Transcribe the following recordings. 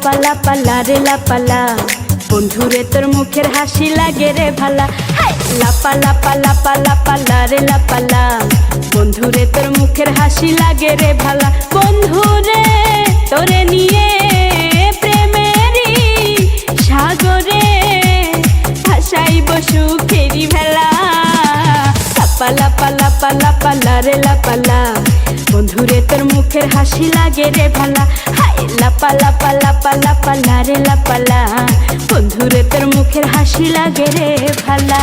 লাপালা রে লাপালা বন্ধুরে তোর মুখের হাসি লাগে রে ভালা! লাপা লাপা লাপা লাপালা রে লাপালা বন্ধুরে তোর মুখের হাসি লাগে রে ভালা। বন্ধুরে তোরে নিয়ে প্রেমেরই সাগরে ভাসাইব সুখেরি ভেলা। লাপা লাপা লাপা লাপালা রে লাপালা বন্ধুরে তোর মুখের হাসি লাগে রে ভালা। হাই! লাপা লাপা লাপা লাপালা রে লাপালা। বন্ধুরে তোর মুখের হাসি লাগে রে ভালা।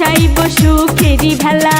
চাইব সুখেরি ভেলা।